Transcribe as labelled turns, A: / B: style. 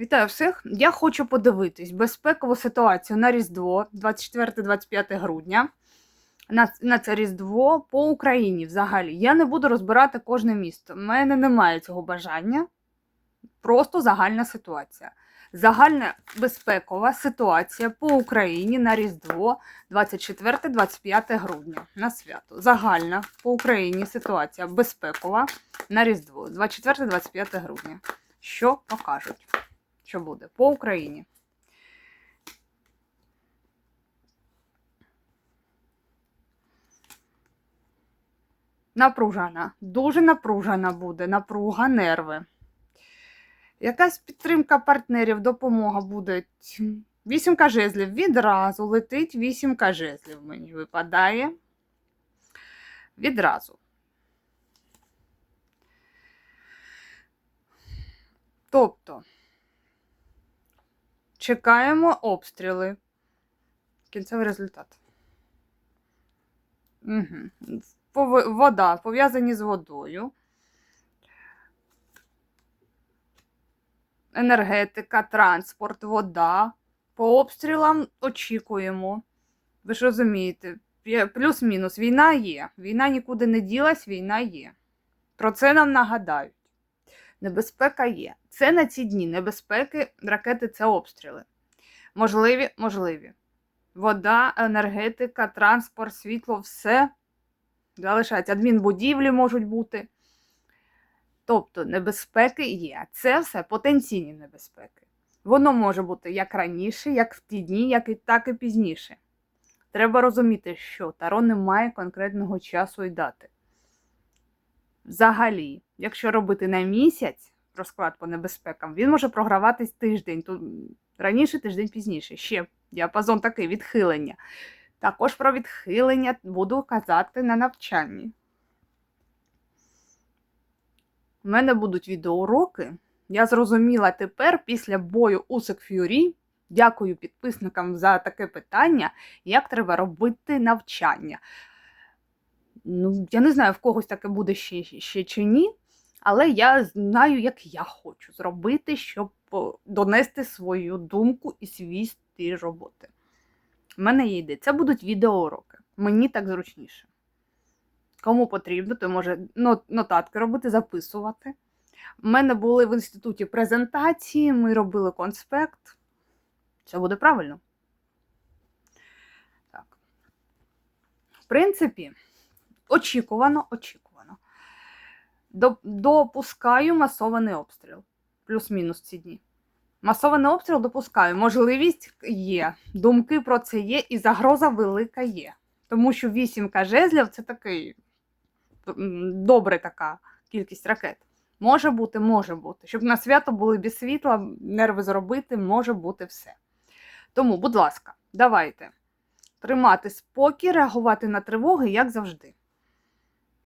A: Вітаю всіх! Я хочу подивитись безпекову ситуацію на Різдво 24-25 грудня. На, на це Різдво по Україні взагалі. Я не буду розбирати кожне місто. У мене немає цього бажання. Просто загальна ситуація. Загальна безпекова ситуація по Україні на Різдво 24-25 грудня на свято. Загальна по Україні ситуація безпекова на Різдво 24-25 грудня. Що покажуть? Що буде по Україні? Напружена. Дуже напружена буде. Напруга, нерви. Якась підтримка партнерів, допомога буде. Вісімка жезлів. Відразу летить вісімка жезлів. Мені випадає. Відразу. Тобто, чекаємо обстріли. Кінцевий результат. Угу. Вода, пов'язані з водою. Енергетика, транспорт, вода. По обстрілам очікуємо. Ви ж розумієте, плюс-мінус. Війна є. Війна нікуди не ділась, війна є. Про це нам нагадають. Небезпека є. Це на ці дні. Небезпеки, ракети це обстріли. Можливі, можливі. Вода, енергетика, транспорт, світло, все залишається. Адмінбудівлі можуть бути. Тобто небезпеки є. Це все потенційні небезпеки. Воно може бути як раніше, як в ті дні, як і так і пізніше. Треба розуміти, що Таро не має конкретного часу і дати. Взагалі, якщо робити на місяць розклад по небезпекам, він може програватись тиждень. Тут раніше, тиждень пізніше. Ще діапазон такий відхилення. Також про відхилення буду казати на навчанні. У мене будуть відеоуроки. Я зрозуміла тепер, після бою Усик Ф'юрі, дякую підписникам за таке питання, як треба робити навчання. Ну, я не знаю, в когось таке буде ще, ще чи ні, але я знаю, як я хочу зробити, щоб донести свою думку і свій стиль роботи. У мене є ідея. Це будуть відеоуроки. Мені так зручніше. Кому потрібно, то може нотатки робити, записувати. У мене були в інституті презентації, ми робили конспект. Це буде правильно. Так. В принципі, очікувано, очікувано. До- Допускаю масований обстріл. Плюс-мінус ці дні. Масований обстріл допускаю. Можливість є. Думки про це є, і загроза велика є. Тому що вісімка жезлів це такий добре така кількість ракет. Може бути, може бути. Щоб на свято були без світла, нерви зробити, може бути все. Тому, будь ласка, давайте тримати спокій, реагувати на тривоги, як завжди.